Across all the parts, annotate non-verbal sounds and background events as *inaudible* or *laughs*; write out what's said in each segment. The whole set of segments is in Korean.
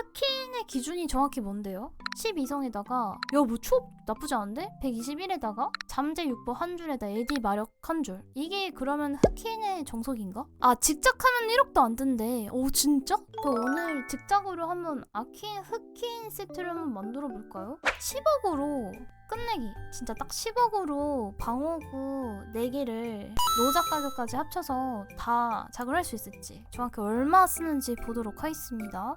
흑인의 기준이 정확히 뭔데요? 12성에다가 야뭐 추업 나쁘지 않은데? 121에다가 잠재 6보 한 줄에다 에디 마력 한 줄. 이게 그러면 흑인의 정석인가? 아 직작하면 1억도 안 든대. 오 진짜? 그 오늘 직작으로 한번 아킨 흑인 세트를 한번 만들어 볼까요? 10억으로 끝내기 진짜 딱 10억으로 방어구 4개를 노작 가격까지 합쳐서 다 작을 할수 있을지 정확히 얼마 쓰는지 보도록 하겠습니다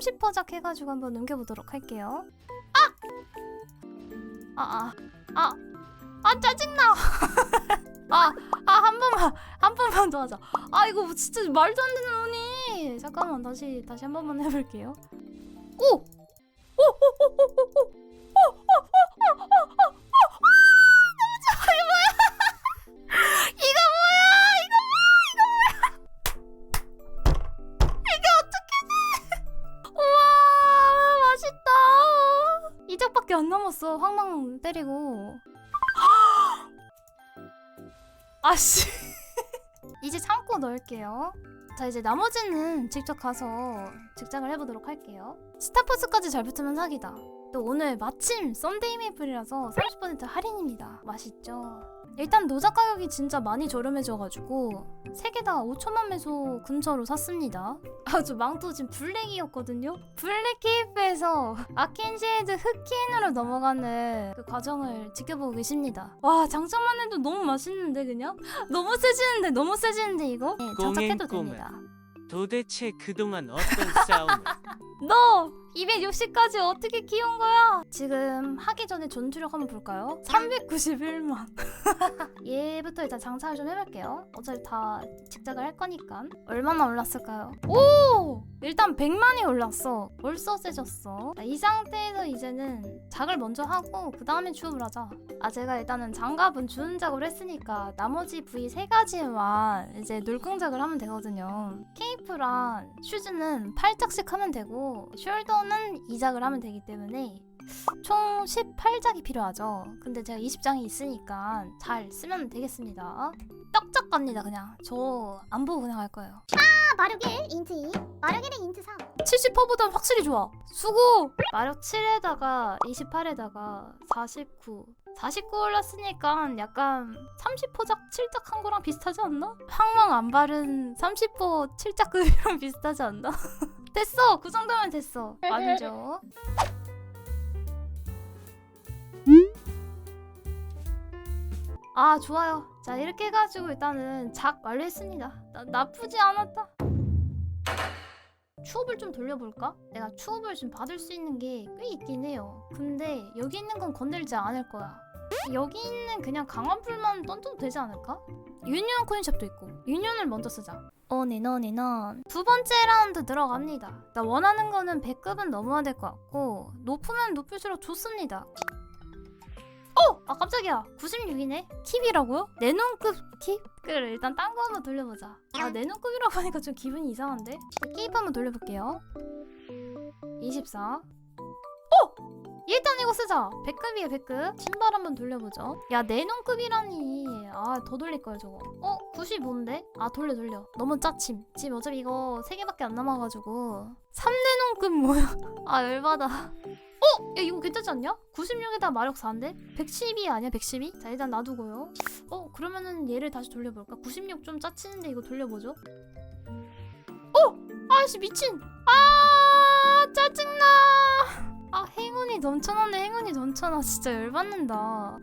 30퍼작 해가지고 한번 넘겨보도록 할게요. 아! 아, 아, 아, 아 짜증나! *laughs* 아, 아, 한 번만, 한 번만 더 하자. 아, 이거 진짜 말도 안 되는 운이! 잠깐만, 다시, 다시 한 번만 해볼게요. 오! 오, 오, 오, 오, 오! 남았어. 황망 때리고. *gasps* 아씨. *laughs* 이제 창고 넣을게요. 자 이제 나머지는 직접 가서 직장을 해보도록 할게요. 스타포스까지 잘 붙으면 사기다. 또 오늘 마침 썬데이 메이플이라서 30% 할인입니다. 맛있죠? 일단 노작 가격이 진짜 많이 저렴해져가지고 세 개 다 5천만 매소 근처로 샀습니다. *laughs* 아주 망토 지금 블랙이었거든요. 블랙 케이프에서 아켄쉐이드 흑킨으로 넘어가는 그 과정을 지켜보고 계십니다. 와 장점만 해도 너무 맛있는데 그냥 *gasps* 너무 세지는데 너무 세지는데 이거 네, 장착해도 됩니다. 도대체 그동안 어떤 싸움을 *laughs* 너 260까지 어떻게 키운 거야? 지금 하기 전에 전투력 한번 볼까요? 391만. *laughs* 얘부터 일단 장착을 좀 해볼게요. 어차피 다 직작을 할 거니까. 얼마나 올랐을까요? 오! 일단 100만이 올랐어. 벌써 세졌어. 자, 이 상태에서 이제는 작을 먼저 하고 그 다음에 추업을 하자. 아 제가 일단은 장갑은 주는 작업을 했으니까 나머지 부위 세 가지만 이제 놀궁작을 하면 되거든요. 케이프랑 슈즈는 8작씩 하면 되고 숄더 는 2작을 하면 되기 때문에 총 18작이 필요하죠. 근데 제가 20장이 있으니까 잘 쓰면 되겠습니다. 떡작 갑니다 그냥. 저 안 보고 그냥 할 거예요. 아, 마력 1 인트 2 마력 1에 인트 3 70%보다 확실히 좋아. 수고! 마력 7에다가 28에다가 49. 49 올랐으니까 약간 30포작 7작 한 거랑 비슷하지 않나? 황망 안 바른 30포 7작급이랑 *laughs* 비슷하지 않나? 됐어! 그 정도면 됐어. 만족. 아 좋아요. 자 이렇게 해가지고 일단은 작 완료했습니다. 나, 나쁘지 않았다. 추업을 좀 돌려볼까? 내가 추업을 좀 받을 수 있는 게 꽤 있긴 해요. 근데 여기 있는 건 건들지 않을 거야. 여기 있는 그냥 강한 풀만 던져도 되지 않을까? 유니온 코인샵도 있고 유니온을 먼저 쓰자. 어니너니넌 두 번째 라운드 들어갑니다. 나 원하는 거는 100급은 넘어야 될 것 같고 높으면 높을수록 좋습니다. 어! 아 깜짝이야 96이네 킵이라고요? 내눈급 킵? 그래 일단 딴 거 한번 돌려보자 아 내눈급이라고 하니까 좀 기분이 이상한데? 킵 한번 돌려볼게요 24 어! 일단 이거 쓰자 100급이에요 100급 신발 한번 돌려보죠 야 내눈급이라니 아 더 돌릴걸 저거 어? 95인데? 아 돌려 돌려 너무 짜침 지금 어차피 이거 3개밖에 안 남아가지고 3내눈급 뭐야 *laughs* 아 열받아 어? 야 이거 괜찮지 않냐? 96에다 마력 4인데? 112 아니야 112? 자 일단 놔두고요 어 그러면은 얘를 다시 돌려볼까? 96 좀 짜치는데 이거 돌려보죠 어! 아씨 미친 아 짜증나 아 행운이 넘쳐나네 행운이 넘쳐나 진짜 열받는다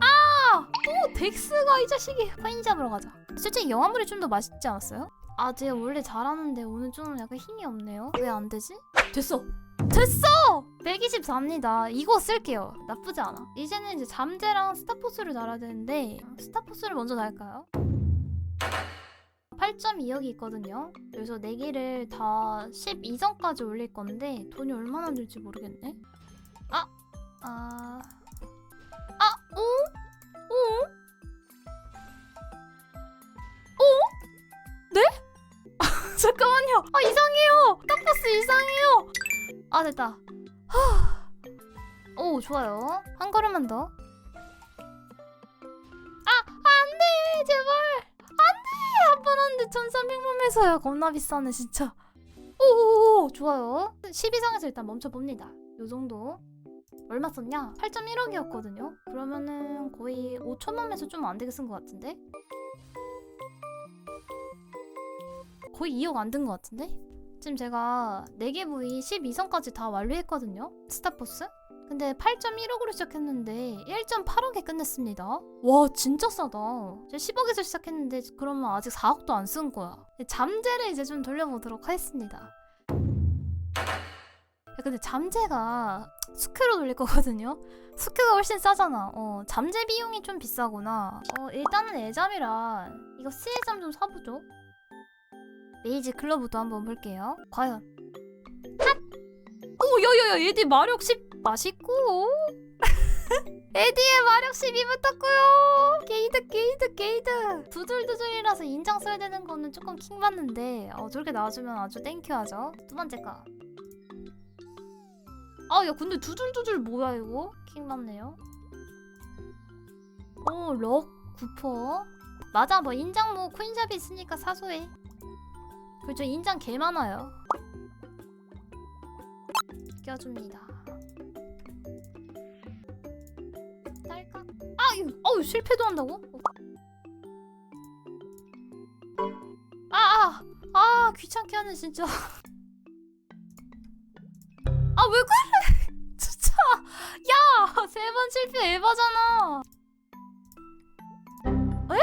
아또 덱스가 이 자식이 코인 잡으러 가자 솔직히 영화물이 좀 더 맛있지 않았어요? 아 제가 원래 잘하는데 오늘 좀 약간 힘이 없네요 왜 안 되지? 됐어 됐어! 124입니다. 이거 쓸게요. 나쁘지 않아. 이제는 이제 잠재랑 스타포스를 달아야 되는데 스타포스를 먼저 달까요? 8.2억이 있거든요. 그래서 4개를 다 12성까지 올릴 건데 돈이 얼마나 들지 모르겠네. 아! 아... 아! 오? 오? 오? 네? *laughs* 잠깐만요. 아 이상해요. 스타포스 이상해요. 아 됐다. 하. 오 좋아요. 한 걸음만 더. 제발 안돼 한 번 하는데 1300만 매서야 겁나 비싸네 진짜. 오오오 좋아요. 10 이상에서 일단 멈춰봅니다. 요 정도. 얼마 썼냐? 8.1억이었거든요. 그러면은 거의 5천만 매서 좀 안 되게 쓴 것 같은데? 거의 2억 안 든 것 같은데? 지금 제가 4개 부위 12선까지 다 완료했거든요. 스타포스 근데 8.1억으로 시작했는데 1.8억에 끝냈습니다. 와 진짜 싸다. 제가 10억에서 시작했는데 그러면 아직 4억도 안 쓴 거야. 잠재를 이제 좀 돌려보도록 하겠습니다. 야, 근데 잠재가 스크로 돌릴 거거든요. 스크가 훨씬 싸잖아. 어, 잠재 비용이 좀 비싸구나. 어, 일단은 애잠이란 이거 C애잠 좀 사보죠. 메이지 클럽부터 한번 볼게요. 과연 오, 야야야, 에디 마력 10 맛있고. *laughs* 에디의 마력 12 붙었고요. 게이드, 게이드, 게이드. 두들두들이라서 인장 써야 되는 거는 조금 킹 받는데, 어, 저렇게 나와주면 아주 땡큐하죠. 두 번째 거. 아, 야, 근데 두들두들 뭐야, 이거? 킹 받네요. 오, 럭 9퍼. 맞아, 뭐, 인장 뭐, 코인샵이 있으니까 사소해. 그렇죠, 인장 개 많아요. 껴줍니다. 아, 어우 실패도 한다고? 아, 아, 아, 귀찮게 하네 진짜. 아, 왜 그래? *laughs* 진짜. 야, 세 번 실패 에바잖아. 에?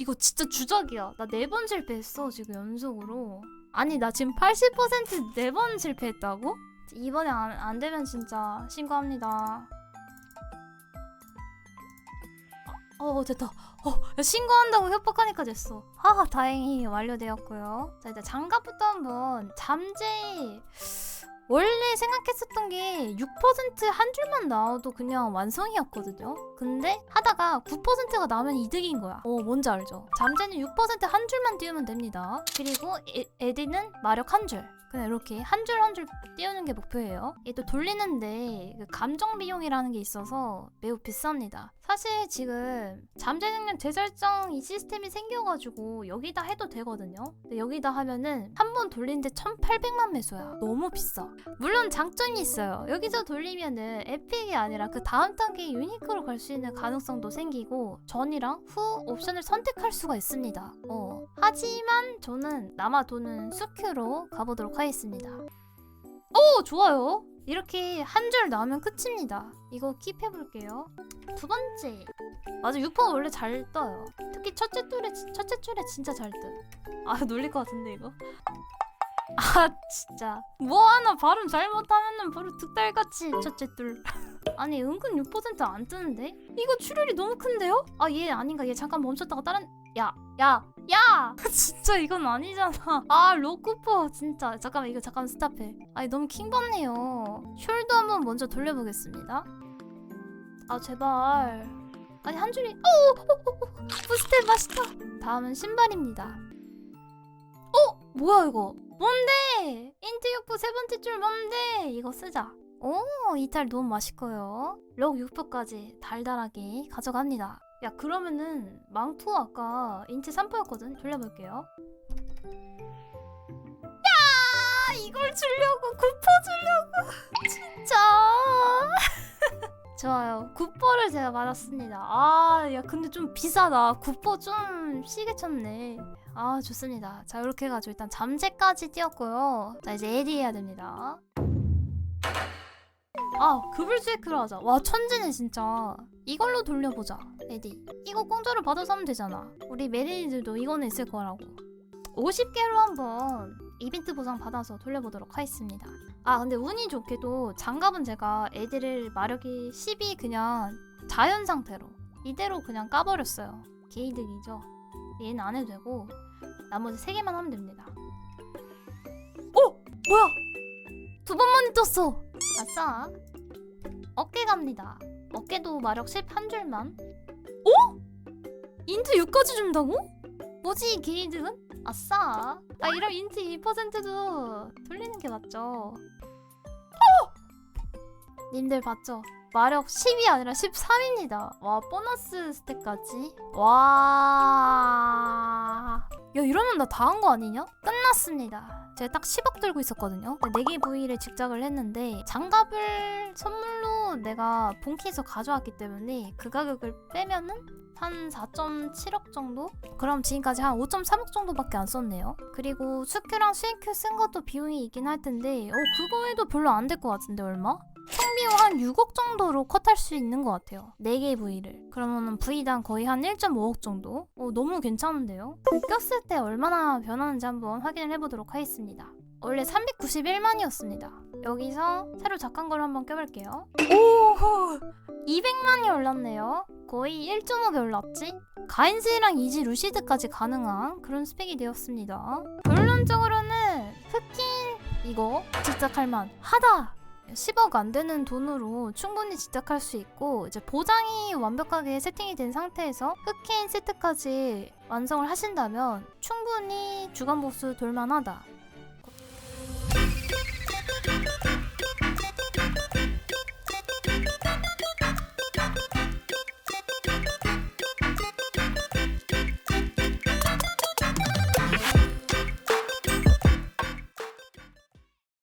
이거 진짜 주작이야. 나 네 번 실패했어 지금 연속으로. 아니 나 지금 80%네 번 실패했다고? 이번에 안, 안 되면 진짜 신고합니다. 어, 어 됐다. 어, 야, 신고한다고 협박하니까 됐어. 아, 다행히 완료되었고요. 자, 일단 장갑부터 한번 잠재 원래 생각했었던 게 6%한 줄만 나와도 그냥 완성이었거든요. 근데 하다가 9%가 나오면 이득인 거야. 어, 뭔지 알죠? 잠재는 6%한 줄만 띄우면 됩니다. 그리고 에, 에디는 마력 한 줄. 그냥 이렇게 한 줄 한 줄 띄우는 게 목표예요. 이게 또 돌리는데 그 감정 비용이라는 게 있어서 매우 비쌉니다. 사실 지금 잠재 능력 재설정 이 시스템이 생겨가지고 여기다 해도 되거든요. 근데 여기다 하면은 한 번 돌리는데 1,800만 매소야. 너무 비싸. 물론 장점이 있어요. 여기서 돌리면은 에픽이 아니라 그 다음 단계 유니크로 갈 수 있는 가능성도 생기고 전이랑 후 옵션을 선택할 수가 있습니다. 어. 하지만 저는 남아 도는 수큐로 가보도록 하겠습니다. 오 좋아요. 이렇게 한 줄 나오면 끝입니다. 이거 킵해볼게요. 두 번째. 맞아 6번 원래 잘 떠요. 특히 첫째 줄에 첫째 줄에 진짜 잘 떠. 아 *laughs* 놀릴 것 같은데 이거. 아 진짜 뭐 하나 발음 잘못하면은 바로 득달같이 첫째 줄. *laughs* 아니 은근 6%안 뜨는데? 이거 출혈이 너무 큰데요? 아 얘 아닌가 얘 잠깐 멈췄다가 다른 야 야, 야! 진짜 이건 아니잖아. 아, 로쿠퍼 진짜. 잠깐만 이거 잠깐 스탑해. 아니 너무 킹받네요. 숄더 한번 먼저 돌려보겠습니다. 아 제발. 아니 한 줄이. 오, 오, 오, 오. 부스텔 맛있다. 다음은 신발입니다. 어, 뭐야 이거? 뭔데? 인트 육포 세 번째 줄 뭔데? 이거 쓰자. 오, 이탈 너무 맛있고요. 럭 6포까지 달달하게 가져갑니다. 야 그러면은 망토 아까 인치 3포였거든? 돌려볼게요. 야 이걸 주려고 9포 주려고. *laughs* 진짜. *laughs* 좋아요. 9포를 제가 받았습니다. 아야 근데 좀 비싸다. 9포 좀 시계 쳤네. 아 좋습니다. 자 이렇게 해가지고 일단 잠재까지 띄었고요. 자 이제 에디 해야 됩니다 아 체크를 하자. 와 천재네 진짜. 이걸로 돌려보자 에디. 이거 공짜로 받아서 하면 되잖아. 우리 메리니들도 이거는 있을 거라고. 50개로 한번 이벤트 보상 받아서 돌려보도록 하겠습니다. 아 근데 운이 좋게도 장갑은 제가 애들을 마력이 10이 그냥 자연 상태로 이대로 그냥 까버렸어요. 개이득이죠? 얘는 안 해도 되고 나머지 3개만 하면 됩니다. 어! 뭐야? 두 번만에 떴어 아싸 어깨 갑니다 어깨도 마력 10한 줄만 어? 인트 6까지 준다고? 뭐지 이 게이득은? 아싸 아 이런 인트 2%도 돌리는 게 맞죠 어! 님들 봤죠? 마력 10이 아니라 13입니다. 와 보너스 스택까지. 와. 야 이러면 나 다 한 거 아니냐? 끝났습니다. 제가 딱 10억 들고 있었거든요. 4개 부위를 직작을 했는데 장갑을 선물로 내가 본키에서 가져왔기 때문에 그 가격을 빼면은 한 4.7억 정도? 그럼 지금까지 한 5.3억 정도밖에 안 썼네요. 그리고 수큐랑 수익큐 쓴 것도 비용이 있긴 할 텐데 어 그거 해도 별로 안 될 것 같은데 얼마? 총비용 한 6억 정도로 컷할 수 있는 것 같아요. 4개 부위를. 그러면은 부위당 거의 한 1.5억 정도? 어, 너무 괜찮은데요? 그 꼈을 때 얼마나 변하는지 한번 확인을 해보도록 하겠습니다. 원래 391만이었습니다. 여기서 새로 작한 걸 한번 껴볼게요. 오! 200만이 올랐네요. 거의 1.5배 올랐지? 가인즈랑 이지 루시드까지 가능한 그런 스펙이 되었습니다. 결론적으로는 흑킨 이거 직작할 만 하다! 10억 안 되는 돈으로 충분히 직작할 수 있고 이제 보장이 완벽하게 세팅이 된 상태에서 흑인 세트까지 완성을 하신다면 충분히 주간 보수 돌만하다